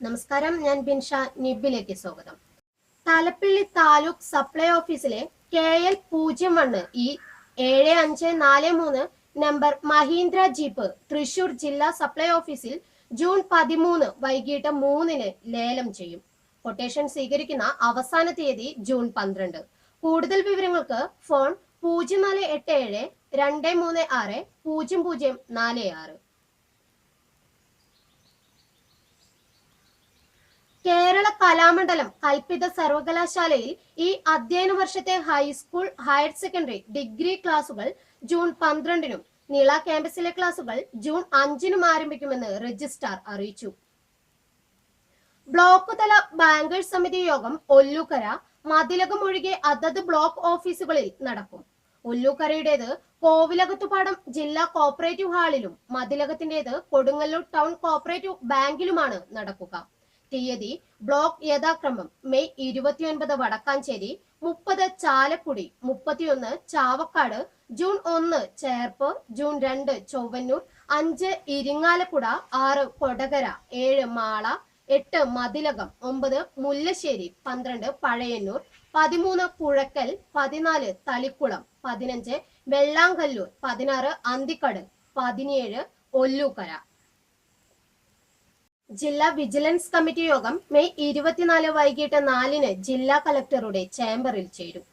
നമസ്കാരം ഞാൻ ബിൻഷ നിബിലേക്ക് സ്വാഗതം. തലപ്പിള്ളി താലൂക്ക് സപ്ലൈ ഓഫീസിലെ കെ എൽ പൂജ്യം വണ്ണ് ഈ ഏഴ് അഞ്ച് നാല് മൂന്ന് നമ്പർ മഹീന്ദ്ര ജീപ്പ് തൃശൂർ ജില്ലാ സപ്ലൈ ഓഫീസിൽ ജൂൺ പതിമൂന്ന് വൈകിട്ട് മൂന്നിന് ലേലം ചെയ്യും. കൊട്ടേഷൻ സ്വീകരിക്കുന്ന അവസാന തീയതി ജൂൺ പന്ത്രണ്ട്. കൂടുതൽ വിവരങ്ങൾക്ക് ഫോൺ പൂജ്യം നാല് എട്ട് ഏഴ് രണ്ട് മൂന്ന് ആറ് പൂജ്യം പൂജ്യം നാല് ആറ്. കലാമണ്ഡലം കൽപ്പിത സർവകലാശാലയിൽ ഈ അധ്യയന വർഷത്തെ high school higher secondary degree ക്ലാസുകൾ ജൂൺ പന്ത്രണ്ടിനും നീള ക്യാമ്പസിലെ ക്ലാസുകൾ ജൂൺ അഞ്ചിനും ആരംഭിക്കുമെന്ന് രജിസ്ട്രാർ അറിയിച്ചു. ബ്ലോക്ക് തല ബാങ്കേഴ്സ് സമിതി യോഗം ഒല്ലൂക്കര മതിലകം ഒഴികെ അതത് ബ്ലോക്ക് ഓഫീസുകളിൽ നടക്കും. ഒല്ലൂക്കരയുടേത് കോവിലകത്തുപാടം ജില്ലാ കോപ്പറേറ്റീവ് ഹാളിലും മതിലകത്തിന്റേത് കൊടുങ്ങല്ലൂർ ടൗൺ കോപ്പറേറ്റീവ് ബാങ്കിലുമാണ് നടക്കുക. തീയതി ബ്ലോക്ക് യഥാക്രമം മെയ് ഇരുപത്തിയൊൻപത് വടക്കാഞ്ചേരി മുപ്പത് ചാലക്കുടി മുപ്പത്തിയൊന്ന് ചാവക്കാട് ജൂൺ ഒന്ന് ചേർപ്പ് ജൂൺ രണ്ട് ചൊവ്വന്നൂർ അഞ്ച് ഇരിങ്ങാലക്കുട ആറ് കൊടകര ഏഴ് മാള എട്ട് മതിലകം ഒമ്പത് മുല്ലശ്ശേരി പന്ത്രണ്ട് പഴയന്നൂർ പതിമൂന്ന് പുഴക്കൽ പതിനാല് തളിക്കുളം പതിനഞ്ച് വെള്ളാങ്കല്ലൂർ പതിനാറ് അന്തിക്കട് പതിനേഴ് ഒല്ലൂക്കര. ജില്ലാ വിജിലൻസ് കമ്മിറ്റി യോഗം മെയ് ഇരുപത്തിനാല് വൈകിട്ട് നാലിന് ജില്ലാ കളക്ടറുടെ ചേംബറിൽ ചേരും